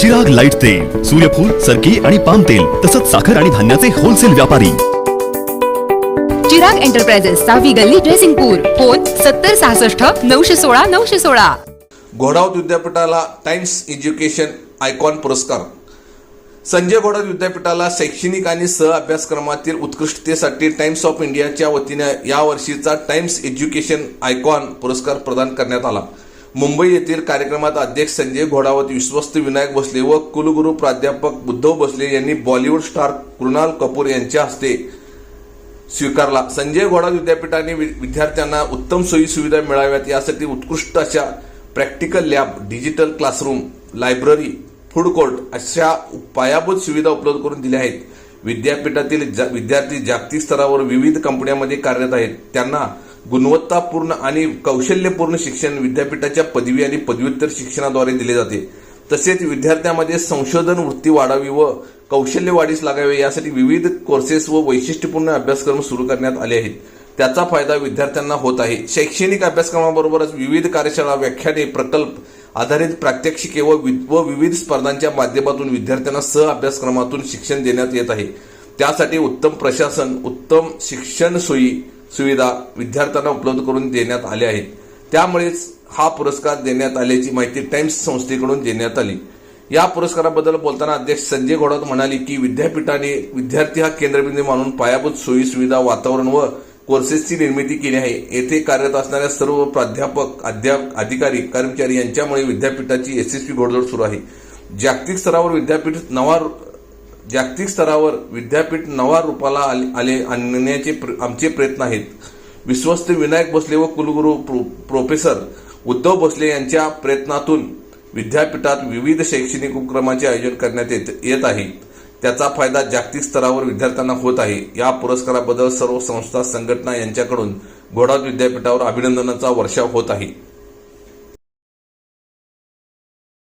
जग लाइट तेल सूर्यफूल सरकी आणि पाम तेल तसंच साखर आणि धान्याचे होलसेल व्यापारी. चिराग एंटरप्राइजेस सहावी गल्ली ड्रेसिंगपूर फोन सत्तर सहासष्ट नऊशे सोळा नऊशे सोळा. घोडावत विद्यापीठाला टाइम्स एज्युकेशन आयकॉन पुरस्कार. संजय घोडावत विद्यापीठाला शैक्षणिक आणि सह अभ्यासक्रमातील उत्कृष्टतेसाठी टाइम्स ऑफ इंडियाच्या वतीने या वर्षीचा टाइम्स एज्युकेशन आयकॉन पुरस्कार प्रदान करण्यात आला. मुंबई येथील कार्यक्रमात अध्यक्ष संजय घोडावत विश्वस्त विनायक भोसले व कुलगुरू प्राध्यापक उद्धव भोसले यांनी बॉलिवूड स्टार कृणाल कपूर यांच्या हस्ते स्वीकारला. संजय घोडा विद्यापीठाने वि- विद्यार्थ्यांना उत्तम सोयी सुविधा मिळाव्यात यासाठी उत्कृष्ट अशा practical lab digital classroom library food court अशा पायाभूत सुविधा उपलब्ध करून दिल्या आहेत. विद्यापीठातील जा- विद्यार्थी जागतिक स्तरावर विविध कंपन्यांमध्ये कार्यरत आहेत. त्यांना गुणवत्तापूर्ण आणि कौशल्यपूर्ण शिक्षण विद्यापीठाच्या पदवी आणि पदव्युत्तर शिक्षणाद्वारे दिले जाते. तसेच विद्यार्थ्यांमध्ये संशोधन वृत्ती वाढावी व कौशल्य वाढीस लागावे यासाठी विविध कोर्सेस व वैशिष्ट्यपूर्ण अभ्यासक्रम सुरू करण्यात आले आहेत. त्याचा फायदा विद्यार्थ्यांना होत आहे. शैक्षणिक अभ्यासक्रमाबरोबरच विविध कार्यशाळा व्याख्याने प्रकल्प आधारित प्रात्यक्षिके व वि- व विविध स्पर्धांच्या माध्यमातून विद्यार्थ्यांना सह अभ्यासक्रमातून शिक्षण देण्यात येत आहे. त्यासाठी उत्तम प्रशासन उत्तम शिक्षण सोयी सुविधा विद्यार्थ्यांना उपलब्ध करून देण्यात आल्या आहेत. त्यामुळेच हा पुरस्कार देण्यात आल्याची माहिती टाइम्स संस्थेकडून देण्यात आली. या पुरस्काराबद्दल बोलताना अध्यक्ष संजय घोडत म्हणाले की विद्यापीठाने विद्यार्थी हा केंद्रबिंदू मानून पायाभूत सोयी सुविधा वातावरण व कोर्सेसची निर्मिती केली आहे. येथे कार्यरत असणाऱ्या सर्व प्राध्यापक अध्याप अधिकारी कर्मचारी यांच्यामुळे विद्यापीठाची यशस्वी घोडदौड सुरू आहे. जागतिक स्तरावर विद्यापीठ नवा जागतिक स्तरावर विद्यापीठ नवा रूपाला आले- आले आणण्याचे प्र- आमचे प्रयत्न आहेत. विश्वस्त विनायक भोसले व कुलगुरू प्रो- प्रोफेसर उद्धव भोसले यांच्या प्रयत्नातून विद्यापीठात विविध शैक्षणिक उपक्रमांचे आयोजन करण्यात येत येत आहे. त्याचा फायदा जागतिक स्तरावर विद्यार्थ्यांना होत आहे. या पुरस्काराबद्दल सर्व संस्था संघटना यांच्याकडून घोडावत विद्यापीठावर अभिनंदनाचा वर्षाव होत आहे.